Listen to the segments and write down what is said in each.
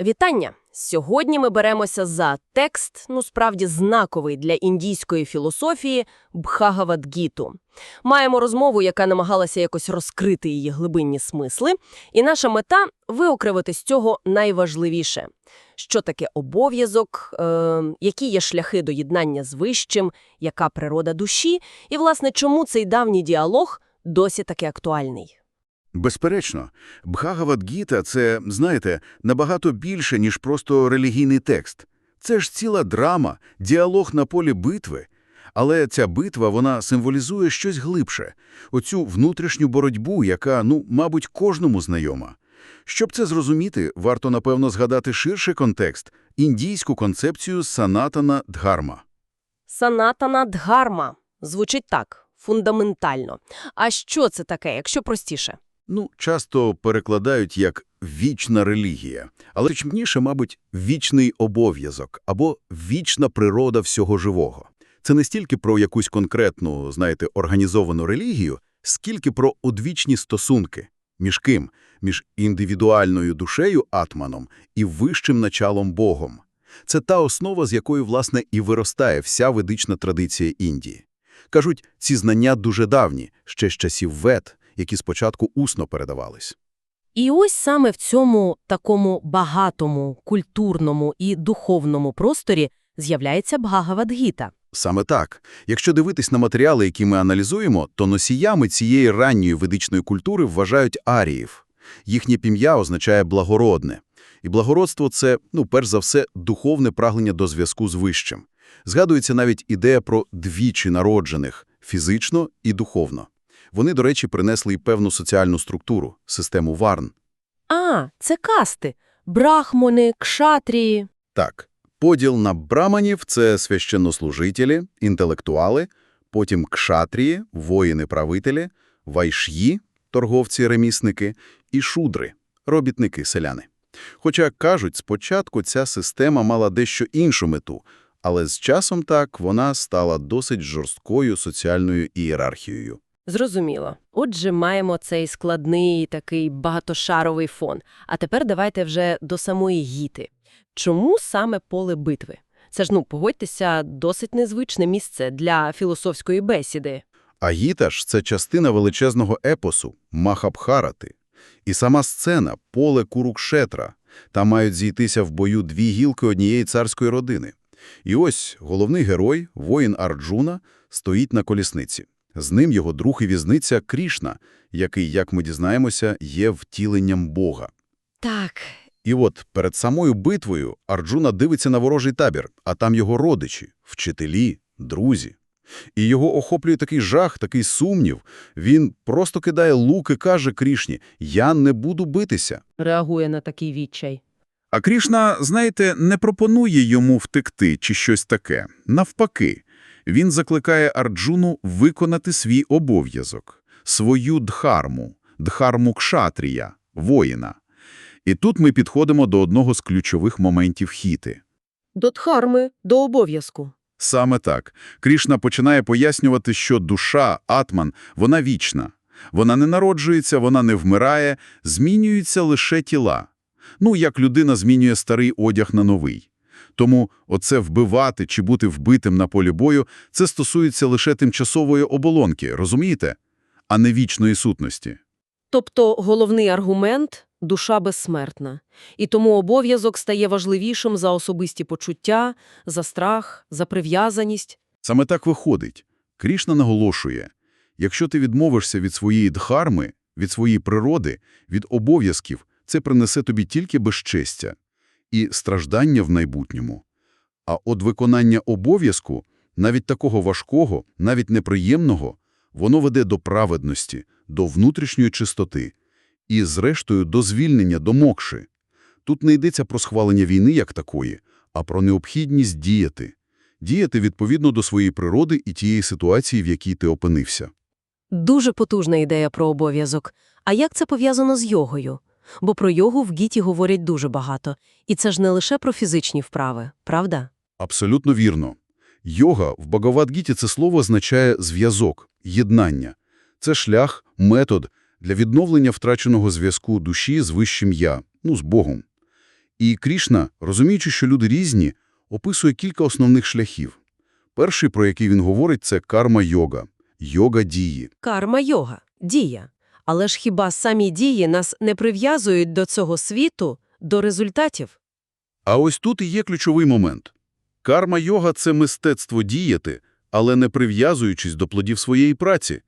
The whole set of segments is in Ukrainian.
Вітання! Сьогодні ми беремося за текст, ну справді знаковий для індійської філософії Бхагавадгіту. Маємо розмову, яка намагалася якось розкрити її глибинні смисли, і наша мета – виокремити з цього найважливіше. Що таке обов'язок, е, які є шляхи до єднання з вищим, яка природа душі, і, власне, чому цей давній діалог досі таки актуальний. Безперечно, Бхагавадгіта – це, знаєте, набагато більше, ніж просто релігійний текст. Це ж ціла драма, діалог на полі битви. Але ця битва, вона символізує щось глибше. Оцю внутрішню боротьбу, яка, ну, мабуть, кожному знайома. Щоб це зрозуміти, варто, напевно, згадати ширший контекст – індійську концепцію санатана дхарма. Санатана Дхарма. Звучить так, фундаментально. А що це таке, якщо простіше? Ну, часто перекладають як «вічна релігія», але точніше, мабуть, «вічний обов'язок» або «вічна природа всього живого». Це не стільки про якусь конкретну, знаєте, організовану релігію, скільки про одвічні стосунки. Між ким? Між індивідуальною душею атманом і вищим началом Богом. Це та основа, з якої, власне, і виростає вся ведична традиція Індії. Кажуть, ці знання дуже давні, ще з часів Вед, які спочатку усно передавались. І ось саме в цьому такому багатому, культурному і духовному просторі з'являється Бхагавадгіта. Саме так. Якщо дивитись на матеріали, які ми аналізуємо, то носіями цієї ранньої ведичної культури вважають аріїв. Їхнє пім'я означає «благородне». І благородство – це, ну, перш за все, духовне прагнення до зв'язку з вищим. Згадується навіть ідея про двічі народжених – фізично і духовно. Вони, до речі, принесли й певну соціальну структуру – систему варн. А, це касти. Брахмони, кшатрії. Так, поділ на браманів – це священнослужителі, інтелектуали, потім кшатрії, воїни-правителі, вайш'ї – торговці-ремісники, і шудри – робітники-селяни. Хоча, кажуть, спочатку ця система мала дещо іншу мету, але з часом так вона стала досить жорсткою соціальною ієрархією. Зрозуміло. Отже, маємо цей складний такий багатошаровий фон. А тепер давайте вже до самої гіти. Чому саме поле битви? Це ж, ну, погодьтеся, досить незвичне місце для філософської бесіди. А Гіта ж – це частина величезного епосу Махабхарати. І сама сцена – поле Курукшетра. Там мають зійтися в бою дві гілки однієї царської родини. І ось головний герой, воїн Арджуна, стоїть на колісниці. З ним його друг і візниця Крішна, який, як ми дізнаємося, є втіленням Бога. Так, І от перед самою битвою Арджуна дивиться на ворожий табір, а там його родичі, вчителі, друзі. І його охоплює такий жах, такий сумнів. Він просто кидає лук і каже Крішні «Я не буду битися». реагує на такий відчай. А Крішна, знаєте, не пропонує йому втекти чи щось таке. Навпаки, він закликає Арджуну виконати свій обов'язок, свою дхарму, дхарму кшатрія, воїна. І тут ми підходимо до одного з ключових моментів хіти. До дхарми, до обов'язку. Саме так. Крішна починає пояснювати, що душа, атман, вона вічна. Вона не народжується, вона не вмирає, змінюються лише тіла. Ну, як людина змінює старий одяг на новий. Тому оце вбивати чи бути вбитим на полі бою – це стосується лише тимчасової оболонки, розумієте? А не вічної сутності. Тобто головний аргумент – душа безсмертна. І тому обов'язок стає важливішим за особисті почуття, за страх, за прив'язаність. Саме так виходить. Крішна наголошує, якщо ти відмовишся від своєї дхарми, від своєї природи, від обов'язків, це принесе тобі тільки безчестя і страждання в майбутньому. А от виконання обов'язку, навіть такого важкого, навіть неприємного, воно веде до праведності, до внутрішньої чистоти і, зрештою, до звільнення, до мокши. Тут не йдеться про схвалення війни як такої, а про необхідність діяти. Діяти відповідно до своєї природи і тієї ситуації, в якій ти опинився. Дуже потужна ідея про обов'язок. А як це пов'язано з йогою? Бо про йогу в Гіті говорять дуже багато. І це ж не лише про фізичні вправи, правда? Абсолютно вірно. Йога в Багавадгіті це слово означає зв'язок, єднання. Це шлях, метод для відновлення втраченого зв'язку душі з вищим «я», ну, з Богом. І Крішна, розуміючи, що люди різні, описує кілька основних шляхів. Перший, про який він говорить, це карма-йога, йога дії. Карма-йога – дія. Але ж хіба самі дії нас не прив'язують до цього світу, до результатів? А ось тут і є ключовий момент. Карма-йога – це мистецтво діяти, але не прив'язуючись до плодів своєї праці.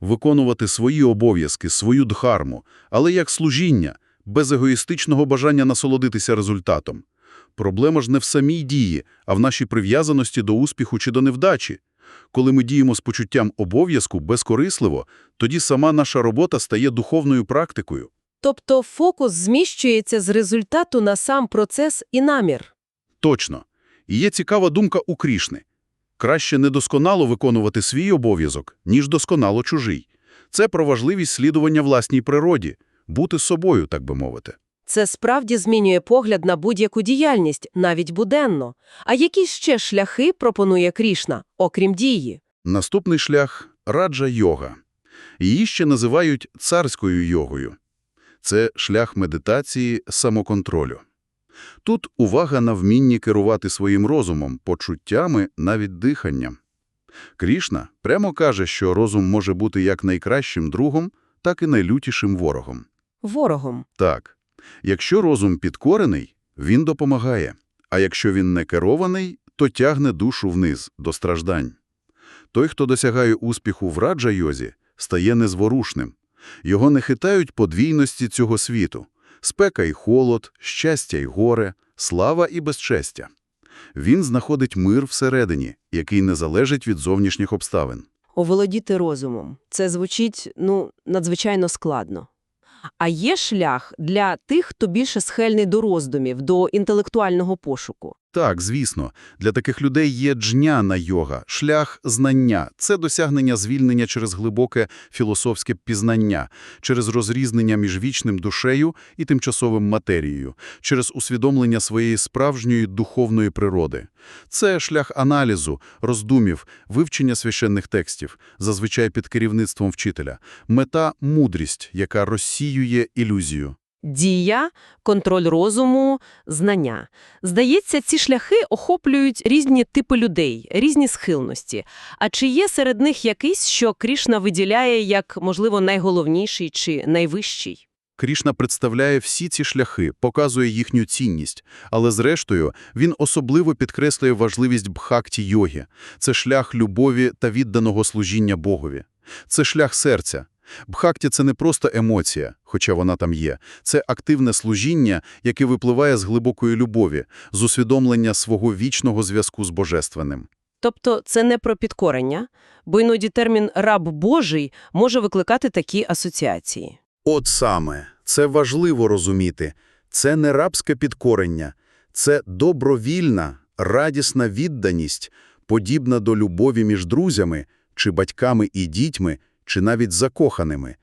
Виконувати свої обов'язки, свою дхарму, але як служіння, без егоїстичного бажання насолодитися результатом. Проблема ж не в самій дії, а в нашій прив'язаності до успіху чи до невдачі. Коли ми діємо з почуттям обов'язку безкорисливо, тоді сама наша робота стає духовною практикою. Тобто фокус зміщується з результату на сам процес і намір. Точно. І є цікава думка у Крішни. Краще недосконало виконувати свій обов'язок, ніж досконало чужий. Це про важливість слідування власній природі, бути собою, так би мовити. Це справді змінює погляд на будь-яку діяльність, навіть буденно. А які ще шляхи пропонує Крішна, окрім дії? Наступний шлях – раджа-йога. Її ще називають царською йогою. Це шлях медитації, самоконтролю. Тут увага на вмінні керувати своїм розумом, почуттями, навіть диханням. Крішна прямо каже, що розум може бути як найкращим другом, так і найлютішим ворогом. Ворогом. Так, якщо розум підкорений, він допомагає, а якщо він не керований, то тягне душу вниз, до страждань. Той, хто досягає успіху в раджа-йозі, стає незворушним. Його не хитають подвійності цього світу – спека і холод, щастя і горе, слава і безчестя. Він знаходить мир всередині, який не залежить від зовнішніх обставин. Оволодіти розумом. Це звучить, ну, надзвичайно складно. А є шлях для тих, хто більше схильний до роздумів, до інтелектуального пошуку. Так, звісно, для таких людей є джняна йога, шлях знання. Це досягнення звільнення через глибоке філософське пізнання, через розрізнення між вічним душею і тимчасовим матерією, через усвідомлення своєї справжньої духовної природи. Це шлях аналізу, роздумів, вивчення священних текстів, зазвичай під керівництвом вчителя. Мета – мудрість, яка розсіює ілюзію. Дія, контроль розуму, знання. Здається, ці шляхи охоплюють різні типи людей, різні схилності. А чи є серед них якийсь, що Крішна виділяє як, можливо, найголовніший чи найвищий? Крішна представляє всі ці шляхи, показує їхню цінність, але зрештою він особливо підкреслює важливість бхакті-йоги. Це шлях любові та відданого служіння Богові. Це шлях серця. Бхакті – це не просто емоція, хоча вона там є. Це активне служіння, яке випливає з глибокої любові, з усвідомлення свого вічного зв'язку з Божественним. Тобто це не про підкорення, бо іноді термін «раб Божий» може викликати такі асоціації. От саме, це важливо розуміти. Це не рабське підкорення, це добровільна, радісна відданість, подібна до любові між друзями, чи батьками і дітьми, чи навіть закоханими.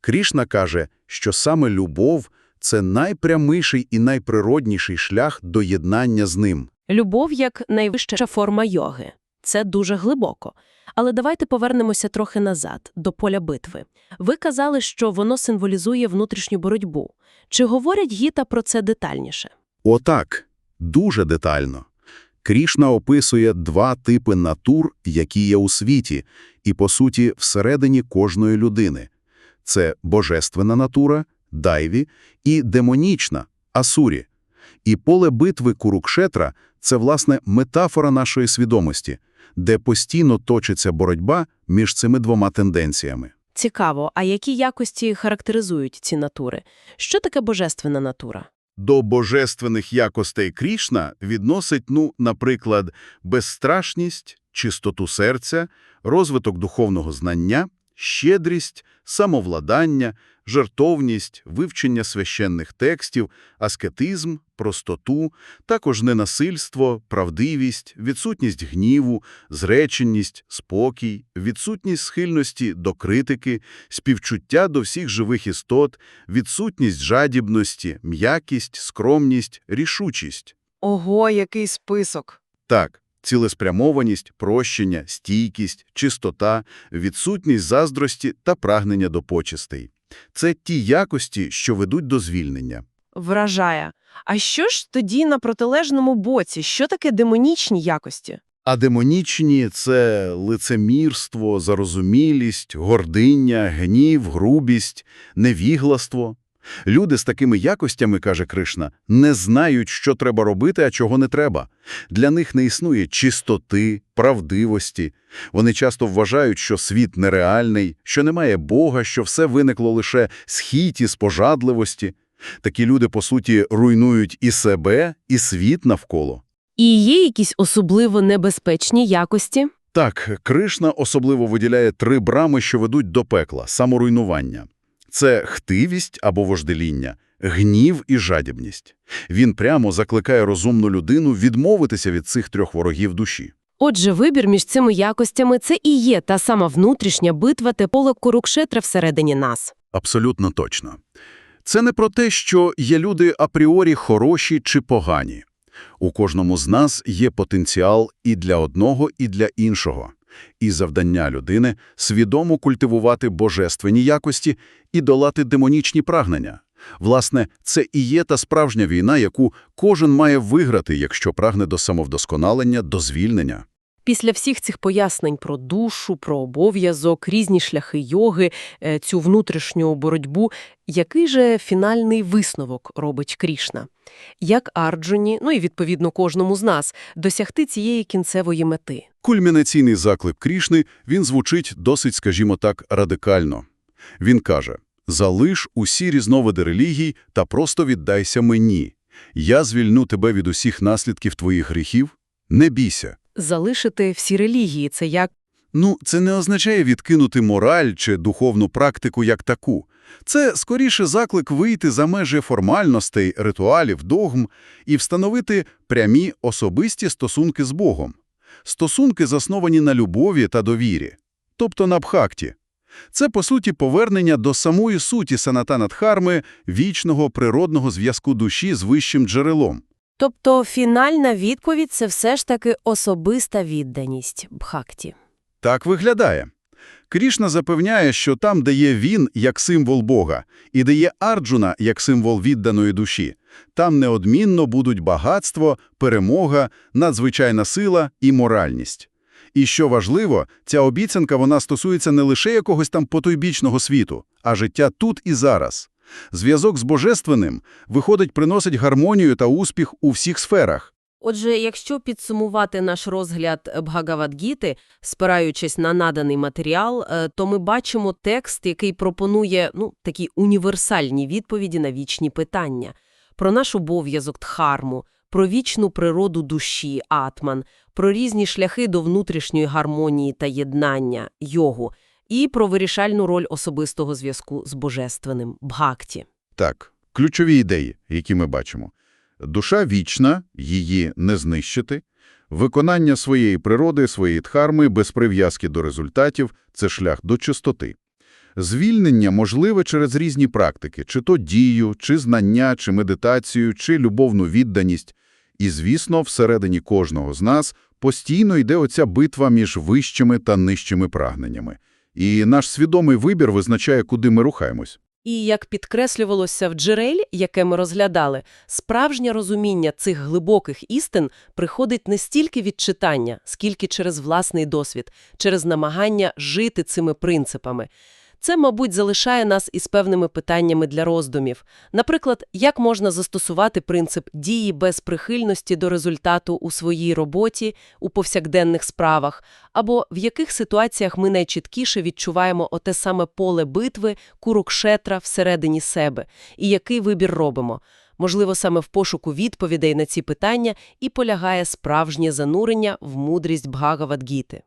Крішна каже, що саме любов – це найпряміший і найприродніший шлях до єднання з ним. Любов як найвища форма йоги. Це дуже глибоко. Але давайте повернемося трохи назад, до поля битви. Ви казали, що воно символізує внутрішню боротьбу. Чи говорять Гіта про це детальніше? Отак, дуже детально. Крішна описує два типи натур, які є у світі, і, по суті, всередині кожної людини. Це божественна натура, дайві, і демонічна, асурі. І поле битви Курукшетра – це, власне, метафора нашої свідомості, де постійно точиться боротьба між цими двома тенденціями. Цікаво, а які якості характеризують ці натури? Що таке божественна натура? До божественних якостей Крішна відносить, ну, наприклад, безстрашність, чистоту серця, розвиток духовного знання, щедрість, самовладання, жертовність, вивчення священних текстів, аскетизм, простоту, також ненасильство, правдивість, відсутність гніву, зреченість, спокій, відсутність схильності до критики, співчуття до всіх живих істот, відсутність жадібності, м'якість, скромність, рішучість. Ого, який список! Так, цілеспрямованість, прощення, стійкість, чистота, відсутність заздрості та прагнення до почестей. Це ті якості, що ведуть до звільнення. Вражає. А що ж тоді на протилежному боці? Що таке демонічні якості? А демонічні – це лицемірство, зарозумілість, гординня, гнів, грубість, невігластво. Люди з такими якостями, каже Кришна, не знають, що треба робити, а чого не треба. Для них не існує чистоти, правдивості. Вони часто вважають, що світ нереальний, що немає Бога, що все виникло лише з хіті, з пожадливості. Такі люди, по суті, руйнують і себе, і світ навколо. І є якісь особливо небезпечні якості? Так, Кришна особливо виділяє три брами, що ведуть до пекла – саморуйнування. Це хтивість або вождеління, гнів і жадібність. Він прямо закликає розумну людину відмовитися від цих трьох ворогів душі. Отже, вибір між цими якостями – це і є та сама внутрішня битва те поле Курукшетра всередині нас. Абсолютно точно. Це не про те, що є люди апріорі хороші чи погані. У кожному з нас є потенціал і для одного, і для іншого. І завдання людини – свідомо культивувати божественні якості і долати демонічні прагнення. Власне, це і є та справжня війна, яку кожен має виграти, якщо прагне до самовдосконалення, до звільнення. Після всіх цих пояснень про душу, про обов'язок, різні шляхи йоги, е, цю внутрішню боротьбу, який же фінальний висновок робить Крішна? Як Арджуні, ну і відповідно кожному з нас, досягти цієї кінцевої мети? Кульмінаційний заклик Крішни, він звучить досить, скажімо так, радикально. Він каже, «Залиш усі різновиди релігій та просто віддайся мені. Я звільню тебе від усіх наслідків твоїх гріхів. Не бійся». Залишити всі релігії – це як Ну, це не означає відкинути мораль чи духовну практику як таку. Це, скоріше, заклик вийти за межі формальностей, ритуалів, догм і встановити прямі особисті стосунки з Богом. Стосунки, засновані на любові та довірі, тобто на бхакті. Це, по суті, повернення до самої суті санатанадхарми, вічного природного зв'язку душі з вищим джерелом. Тобто фінальна відповідь – це все ж таки особиста відданість Бхакті. Так виглядає. Крішна запевняє, що там, де є він як символ Бога, і де є Арджуна як символ відданої душі, там неодмінно будуть багатство, перемога, надзвичайна сила і моральність. І що важливо, ця обіцянка вона стосується не лише якогось там потойбічного світу, а життя тут і зараз. Зв'язок з Божественним, виходить, приносить гармонію та успіх у всіх сферах. Отже, якщо підсумувати наш розгляд Бхагавадгіти, спираючись на наданий матеріал, е, то ми бачимо текст, який пропонує ну, такі універсальні відповіді на вічні питання. Про наш обов'язок дхарму, про вічну природу душі атман, про різні шляхи до внутрішньої гармонії та єднання йогу, і про вирішальну роль особистого зв'язку з божественним бхакті. Так, ключові ідеї, які ми бачимо. Душа вічна, її не знищити. Виконання своєї природи, своєї дхарми, без прив'язки до результатів – це шлях до чистоти. Звільнення можливе через різні практики, чи то дію, чи знання, чи медитацію, чи любовну відданість. І, звісно, всередині кожного з нас постійно йде оця битва між вищими та нижчими прагненнями. І наш свідомий вибір визначає, куди ми рухаємось. І, як підкреслювалося в джерелі, яке ми розглядали, справжнє розуміння цих глибоких істин приходить не стільки від читання, скільки через власний досвід, через намагання жити цими принципами. Це, мабуть, залишає нас із певними питаннями для роздумів. Наприклад, як можна застосувати принцип дії без прихильності до результату у своїй роботі, у повсякденних справах, або в яких ситуаціях ми найчіткіше відчуваємо оте саме поле битви, курукшетра всередині себе, і який вибір робимо. Можливо, саме в пошуку відповідей на ці питання і полягає справжнє занурення в мудрість Бхагавадгіти.